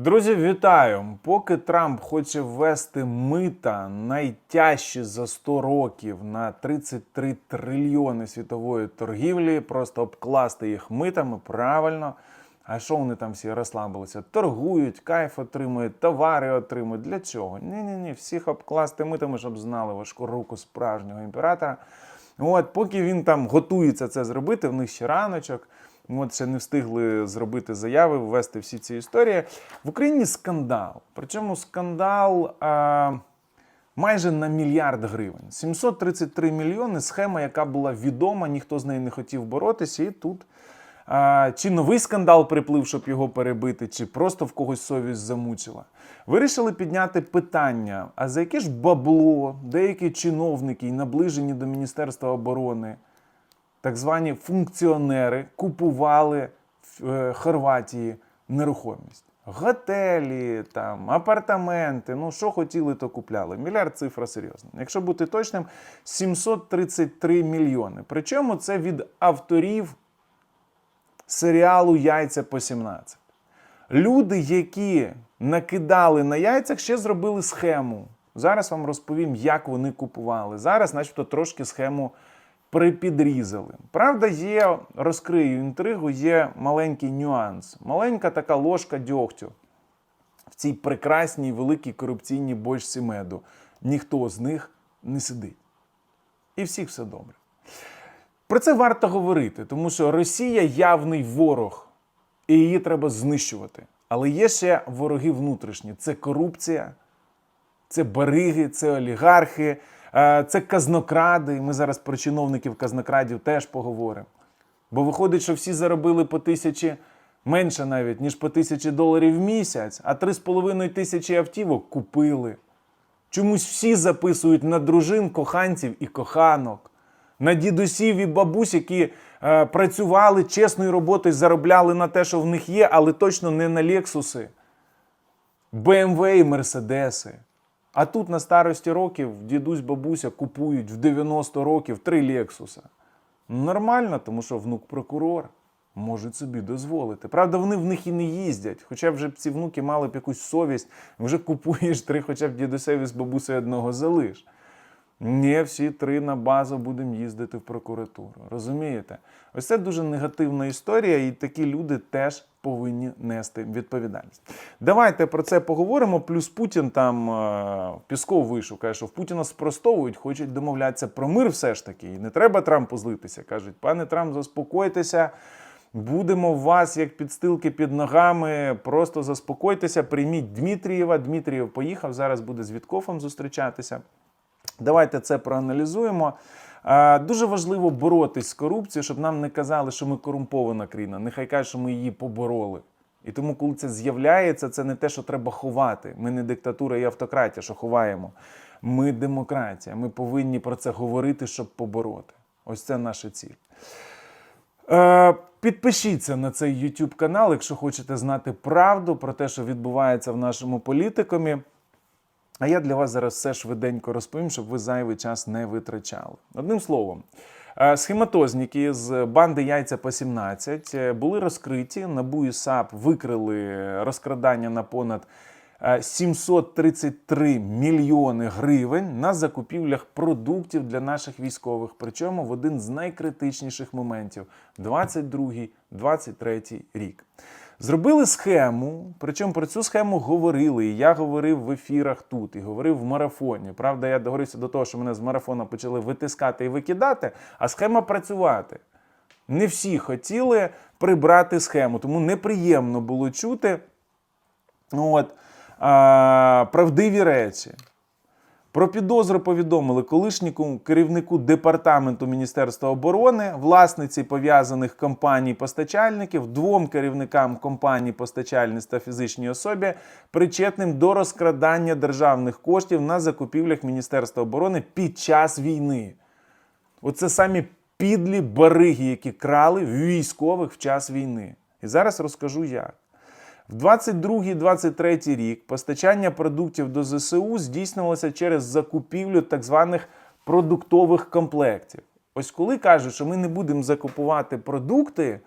Друзі, вітаю! Поки Трамп хоче ввести мита найтяжчі за 100 років на 33 трильйони світової торгівлі, просто обкласти їх митами правильно. А що вони там всі розслабилися? Торгують, кайф отримують, товари отримують. Для чого? Ні-ні ні, всіх обкласти митами, щоб знали важку руку справжнього імператора. От, поки він там готується це зробити, в них ще раночок. От ще не встигли зробити заяви, ввести всі ці історії. В Україні скандал. Причому скандал а, майже на мільярд гривень. 733 мільйони схема, яка була відома, ніхто з нею не хотів боротися. І тут а, чи новий скандал приплив, щоб його перебити, чи просто в когось совість замучила. Вирішили підняти питання: а за яке ж бабло деякі чиновники, й наближені до Міністерства оборони так звані функціонери купували в е, Хорватії нерухомість. Готелі, там, апартаменти, ну що хотіли, то купляли. Мільярд цифра серйозна. Якщо бути точним, 733 мільйони. Причому це від авторів серіалу Яйця по 17. Люди, які накидали на яйцях, ще зробили схему. Зараз вам розповім, як вони купували. Зараз, начебто, трошки схему припідрізали. Правда, є, розкрию інтригу, є маленький нюанс. Маленька така ложка дьогтю в цій прекрасній великій корупційній бочці меду. Ніхто з них не сидить. І всіх все добре. Про це варто говорити, тому що Росія явний ворог, і її треба знищувати. Але є ще вороги внутрішні: це корупція, це бариги, це олігархи, це казнокради. Ми зараз про чиновників казнокрадів теж поговоримо. Бо виходить, що всі заробили по тисячі менше навіть, ніж по тисячі доларів в місяць, а 3,5 тисячі автівок купили. Чомусь всі записують на дружин, коханців і коханок, на дідусів і бабусь, які е, працювали чесною роботою, заробляли на те, що в них є, але точно не на Лексуси, БМВ і Мерседеси. А тут на старості років дідусь бабуся купують в 90 років три Лексуса. Нормально, тому що внук прокурор може собі дозволити. Правда, вони в них і не їздять. Хоча вже б ці внуки мали б якусь совість, вже купуєш три, хоча б дідусеві з бабусею одного залиш. Ні, всі три на базу будемо їздити в прокуратуру. Розумієте? Ось це дуже негативна історія, і такі люди теж повинні нести відповідальність. Давайте про це поговоримо. Плюс Путін там е, Пісков вийшов, каже, що в Путіна спростовують, хочуть домовлятися про мир все ж таки. І не треба Трампу злитися. Кажуть, пане Трамп, заспокойтеся. Будемо вас як підстилки під ногами. Просто заспокойтеся, прийміть Дмитрієва. Дмитрієв поїхав. Зараз буде з Віткофом зустрічатися. Давайте це проаналізуємо. Е, Дуже важливо боротись з корупцією, щоб нам не казали, що ми корумпована країна. Нехай кажуть, що ми її побороли. І тому, коли це з'являється, це не те, що треба ховати. Ми не диктатура і автократія, що ховаємо. Ми демократія. Ми повинні про це говорити, щоб побороти. Ось це наша ціль. Е, Підпишіться на цей YouTube канал, якщо хочете знати правду про те, що відбувається в нашому політикумі. А я для вас зараз все швиденько розповім, щоб ви зайвий час не витрачали. Одним словом, е, схематозники з банди Яйця по 17 е, були розкриті. НАБУ і САП викрили розкрадання на понад е, 733 мільйони гривень на закупівлях продуктів для наших військових. Причому в один з найкритичніших моментів 22-23 рік. Зробили схему, причому про цю схему говорили. І я говорив в ефірах тут, і говорив в марафоні. Правда, я договорився до того, що мене з марафона почали витискати і викидати, а схема працювати. Не всі хотіли прибрати схему, тому неприємно було чути ну, от, а, правдиві речі. Про підозру повідомили колишньому керівнику департаменту Міністерства оборони, власниці пов'язаних компаній-постачальників, двом керівникам компаній постачальництв та фізичній особі, причетним до розкрадання державних коштів на закупівлях Міністерства оборони під час війни. Оце самі підлі бариги, які крали військових в час війни. І зараз розкажу як. В 22-23 рік постачання продуктів до ЗСУ здійснювалося через закупівлю так званих продуктових комплектів. Ось коли кажуть, що ми не будемо закупувати продукти,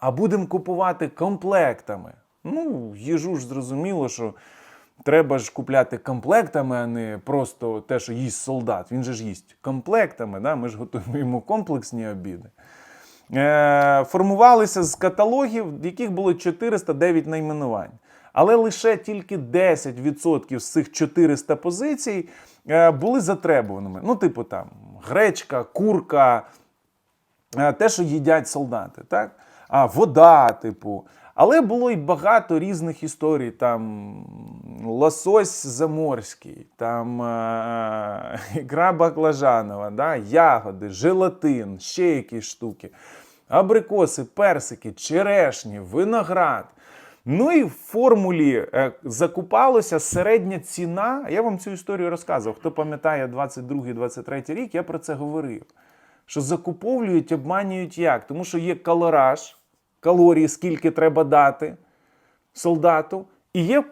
а будемо купувати комплектами. Ну, їжу ж зрозуміло, що треба ж купляти комплектами, а не просто те, що їсть солдат. Він же ж їсть комплектами, да? ми ж готуємо комплексні обіди. Е, формувалися з каталогів, в яких було 409 найменувань. Але лише тільки 10% з цих 400 позицій е, були затребуваними. Ну, типу там гречка, курка, е, те, що їдять солдати, так? А вода, типу. Але було й багато різних історій. Там лосось заморський, там е, ікра баклажанова, да? ягоди, желатин, ще якісь штуки, абрикоси, персики, черешні, виноград. Ну і в формулі е, закупалося середня ціна. Я вам цю історію розказував. Хто пам'ятає 22-23 рік, я про це говорив. Що закуповують, обманюють як? Тому що є калораж, калорії, скільки треба дати солдату, і є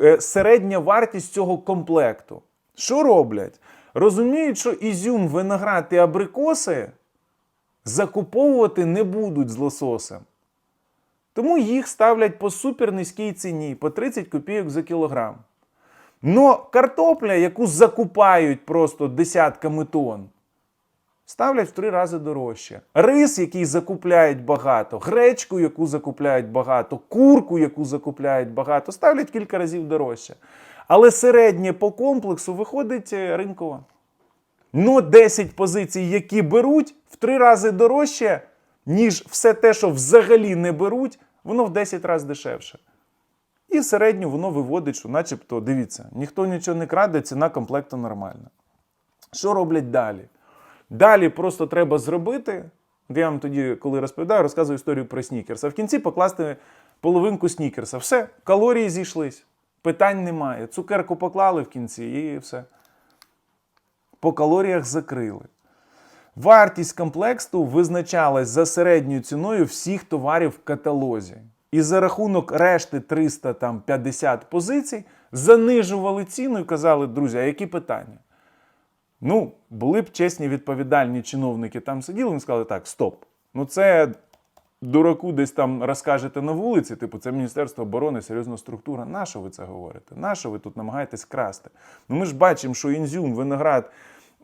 е, середня вартість цього комплекту. Що роблять? Розуміють, що ізюм, виноград і абрикоси закуповувати не будуть з лососем. Тому їх ставлять по супернизькій ціні, по 30 копійок за кілограм. Но картопля, яку закупають просто десятками тонн, ставлять в три рази дорожче. Рис, який закупляють багато, гречку, яку закупляють багато, курку, яку закупляють багато, ставлять кілька разів дорожче. Але середнє по комплексу виходить е, ринкова. Ну, 10 позицій, які беруть, в три рази дорожче, ніж все те, що взагалі не беруть, воно в 10 разів дешевше. І середню воно виводить, що начебто, дивіться, ніхто нічого не краде, ціна комплекту нормальна. Що роблять далі? Далі просто треба зробити. Я вам тоді, коли розповідаю, розказую історію про снікерс. А в кінці покласти половинку снікерса. Все, калорії зійшлись, питань немає. Цукерку поклали в кінці і все. По калоріях закрили. Вартість комплекту визначалась за середньою ціною всіх товарів в каталозі. І за рахунок решти 350 позицій занижували ціну і казали, друзі, а які питання? Ну, були б чесні відповідальні чиновники там сиділи, вони сказали, так, стоп. Ну це дураку десь там розкажете на вулиці, типу, це Міністерство оборони, серйозна структура. Нащо ви це говорите? Нащо ви тут намагаєтесь красти? Ну ми ж бачимо, що інзюм, виноград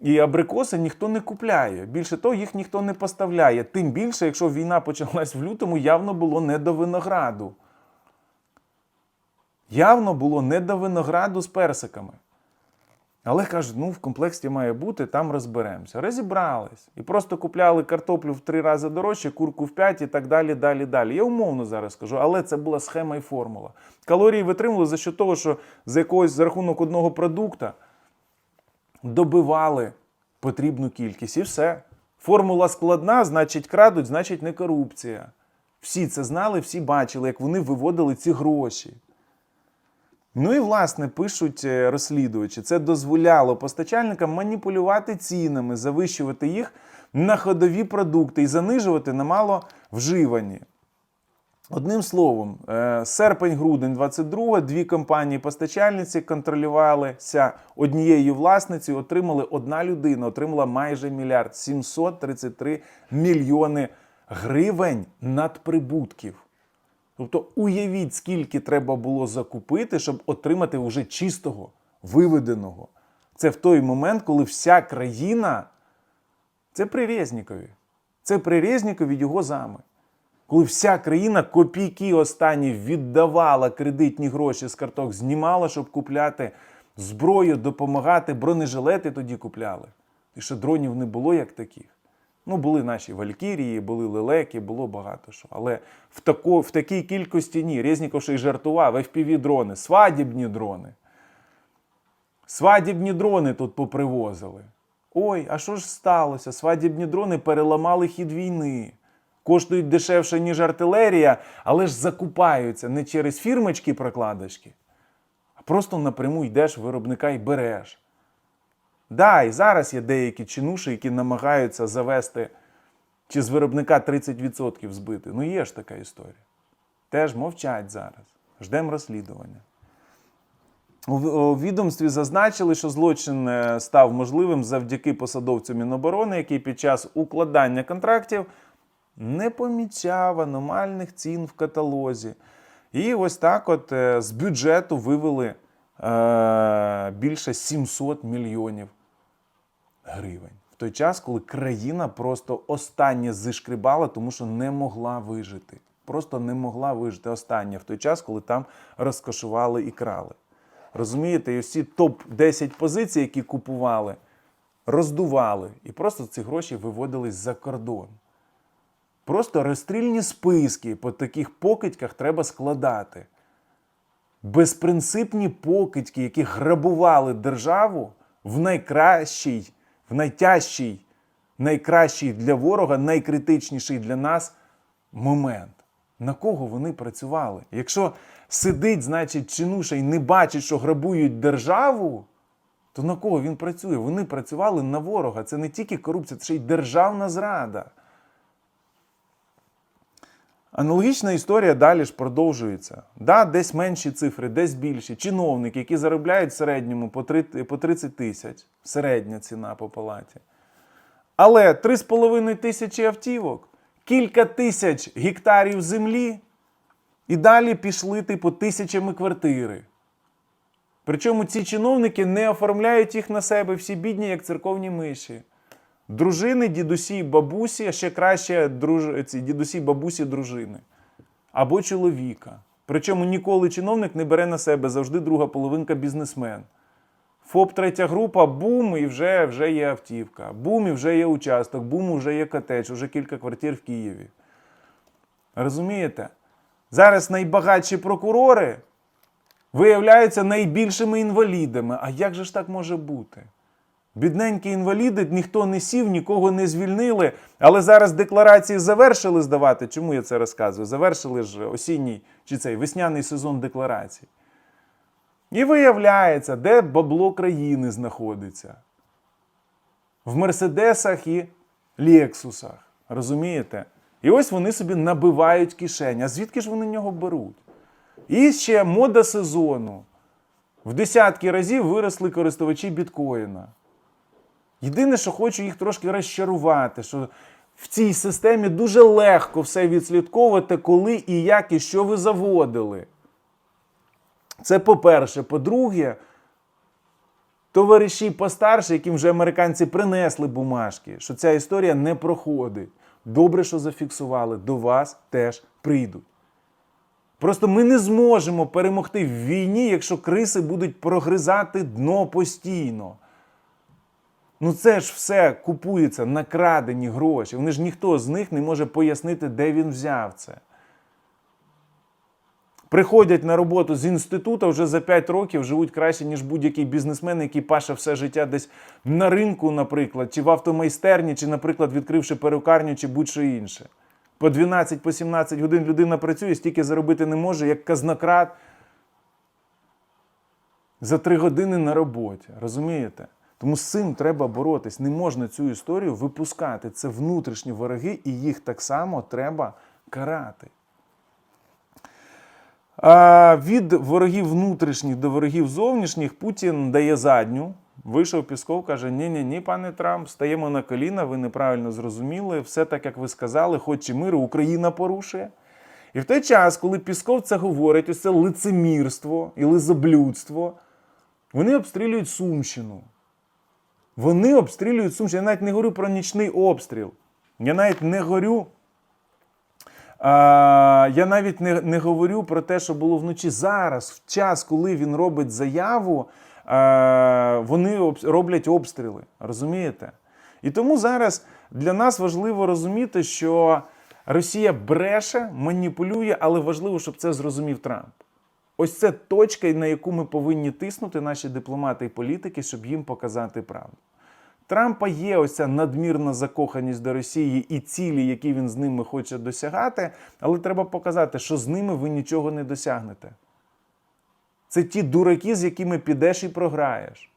і абрикоси ніхто не купляє. Більше того, їх ніхто не поставляє. Тим більше, якщо війна почалась в лютому, явно було не до винограду. Явно було не до винограду з персиками. Але кажуть, ну в комплексі має бути, там розберемося. Розібрались. І просто купляли картоплю в три рази дорожче, курку в п'ять і так далі, далі, далі. Я умовно зараз скажу, але це була схема і формула. Калорії витримували за що того, що за якогось за рахунок одного продукта добивали потрібну кількість. І все. Формула складна, значить, крадуть, значить, не корупція. Всі це знали, всі бачили, як вони виводили ці гроші. Ну і власне пишуть е, розслідувачі, це дозволяло постачальникам маніпулювати цінами, завищувати їх на ходові продукти і занижувати на мало вживані. Одним словом, е, серпень-грудень 22 дві компанії-постачальниці контролювалися однією власницею, отримали одна людина, отримала майже мільярд 733 мільйони гривень надприбутків. Тобто уявіть, скільки треба було закупити, щоб отримати вже чистого, виведеного. Це в той момент, коли вся країна. Це при Резнікові. Це при Резнікові його зами. Коли вся країна копійки останні віддавала кредитні гроші з карток, знімала, щоб купляти зброю, допомагати, бронежилети тоді купляли. І ще дронів не було як таких. Ну, були наші Валькірії, були лелеки, було багато що. Але в, тако, в такій кількості ні. Резніков ще й жартував, fpv дрони, свадібні дрони. Свадібні дрони тут попривозили. Ой, а що ж сталося? Свадібні дрони переламали хід війни. Коштують дешевше, ніж артилерія, але ж закупаються не через фірмочки прокладочки, а просто напряму йдеш виробника і береш. Да, і зараз є деякі чинуші, які намагаються завести чи з виробника 30% збити. Ну є ж така історія. Теж мовчать зараз. Ждемо розслідування. У відомстві зазначили, що злочин е, став можливим завдяки посадовцю Міноборони, який під час укладання контрактів не помічав аномальних цін в каталозі. І ось так от е, з бюджету вивели е, більше 700 мільйонів гривень. В той час, коли країна просто останнє зишкрібала, тому що не могла вижити. Просто не могла вижити останнє в той час, коли там розкошували і крали. Розумієте, і всі топ-10 позицій, які купували, роздували, і просто ці гроші виводились за кордон. Просто розстрільні списки по таких покидьках треба складати. Безпринципні покидьки, які грабували державу в найкращий, в найтяжчий, найкращий для ворога, найкритичніший для нас момент. На кого вони працювали? Якщо сидить, значить, чинуша і не бачить, що грабують державу, то на кого він працює? Вони працювали на ворога. Це не тільки корупція, це ще й державна зрада. Аналогічна історія далі ж продовжується. Да, десь менші цифри, десь більші. Чиновники, які заробляють в середньому по 30 тисяч, середня ціна по палаті. Але 3,5 тисячі автівок, кілька тисяч гектарів землі, і далі пішли типу тисячами квартири. Причому ці чиновники не оформляють їх на себе всі бідні, як церковні миші. Дружини, дідусі, бабусі, а ще краще друж... ці дідусі, бабусі, дружини. Або чоловіка. Причому ніколи чиновник не бере на себе завжди друга половинка бізнесмен. ФОП третя група, бум, і вже, вже є автівка. Бум, і вже є участок, бум, вже є котедж, вже кілька квартир в Києві. Розумієте? Зараз найбагатші прокурори виявляються найбільшими інвалідами. А як же ж так може бути? Бідненькі інваліди, ніхто не сів, нікого не звільнили. Але зараз декларації завершили здавати. Чому я це розказую? Завершили ж осінній чи цей весняний сезон декларацій. І виявляється, де бабло країни знаходиться. В Мерседесах і Лексусах. Розумієте? І ось вони собі набивають кишень. А звідки ж вони нього беруть? І ще мода сезону. В десятки разів виросли користувачі біткоїна. Єдине, що хочу їх трошки розчарувати, що в цій системі дуже легко все відслідковувати, коли і як, і що ви заводили. Це по-перше. По-друге, товариші постарше, яким вже американці принесли бумажки, що ця історія не проходить. Добре, що зафіксували, до вас теж прийдуть. Просто ми не зможемо перемогти в війні, якщо криси будуть прогризати дно постійно. Ну це ж все купується на крадені гроші. Вони ж ніхто з них не може пояснити, де він взяв це. Приходять на роботу з інституту вже за 5 років живуть краще, ніж будь-який бізнесмен, який паше все життя десь на ринку, наприклад, чи в автомайстерні, чи, наприклад, відкривши перукарню, чи будь-що інше. По 12, по 17 годин людина працює, стільки заробити не може, як казнократ за 3 години на роботі. Розумієте? Тому з цим треба боротись. Не можна цю історію випускати. Це внутрішні вороги, і їх так само треба карати. А від ворогів внутрішніх до ворогів зовнішніх Путін дає задню. Вийшов Пісков, каже: ні ні ні пане Трамп, стаємо на коліна, ви неправильно зрозуміли. Все так, як ви сказали, хоч і миру, Україна порушує. І в той час, коли Пісков це говорить, ось це лицемірство і лизоблюдство, вони обстрілюють Сумщину. Вони обстрілюють Сумщину. Я навіть не говорю про нічний обстріл. Я навіть не говорю. А, я навіть не, не говорю про те, що було вночі. Зараз, в час, коли він робить заяву, а, вони об, роблять обстріли. Розумієте? І тому зараз для нас важливо розуміти, що Росія бреше, маніпулює, але важливо, щоб це зрозумів Трамп. Ось це точка, на яку ми повинні тиснути наші дипломати і політики, щоб їм показати правду. Трампа є ось ця надмірна закоханість до Росії і цілі, які він з ними хоче досягати, але треба показати, що з ними ви нічого не досягнете. Це ті дураки, з якими підеш і програєш.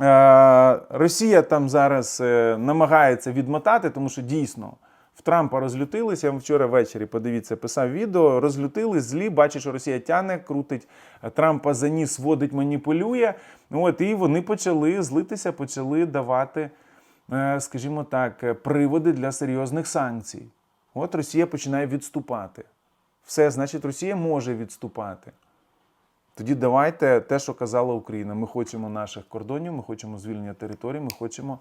Е, Росія там зараз е, намагається відмотати, тому що дійсно в Трампа розлютилися. Я вам вчора ввечері, подивіться, писав відео, розлютились, злі, бачить, що Росія тяне, крутить Трампа за ніс, водить, маніпулює. От, і вони почали злитися, почали давати, е, скажімо так, приводи для серйозних санкцій. От Росія починає відступати. Все, значить, Росія може відступати. Тоді давайте те, що казала Україна. Ми хочемо наших кордонів, ми хочемо звільнення територій, ми хочемо,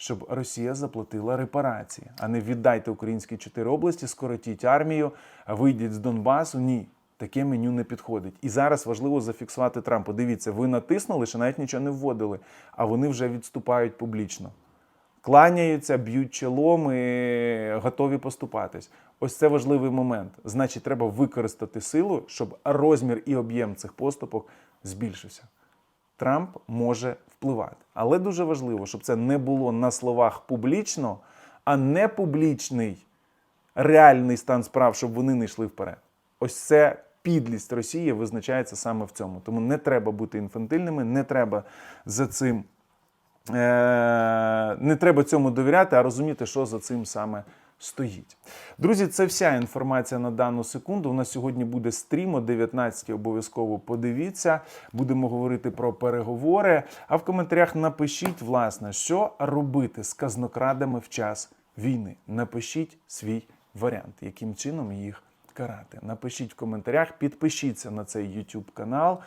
щоб Росія заплатила репарації, а не віддайте українські чотири області, скоротіть армію, вийдіть з Донбасу. Ні, таке меню не підходить. І зараз важливо зафіксувати Трампа. Дивіться, ви натиснули, ще навіть нічого не вводили, а вони вже відступають публічно. Кланяються, б'ють чолом і готові поступатись. Ось це важливий момент. Значить, треба використати силу, щоб розмір і об'єм цих поступок збільшився. Трамп може впливати. Але дуже важливо, щоб це не було на словах публічно, а не публічний реальний стан справ, щоб вони не йшли вперед. Ось це підлість Росії визначається саме в цьому. Тому не треба бути інфантильними, не треба за цим. Е, не треба цьому довіряти, а розуміти, що за цим саме стоїть. Друзі, це вся інформація на дану секунду. У нас сьогодні буде стрім о 19 обов'язково подивіться. Будемо говорити про переговори. А в коментарях напишіть, власне, що робити з казнокрадами в час війни. Напишіть свій варіант, яким чином їх карати. Напишіть в коментарях, підпишіться на цей YouTube канал.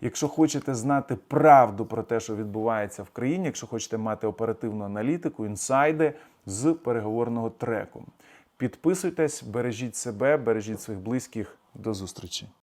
Якщо хочете знати правду про те, що відбувається в країні, якщо хочете мати оперативну аналітику, інсайди з переговорного треку. Підписуйтесь, бережіть себе, бережіть своїх близьких. До зустрічі.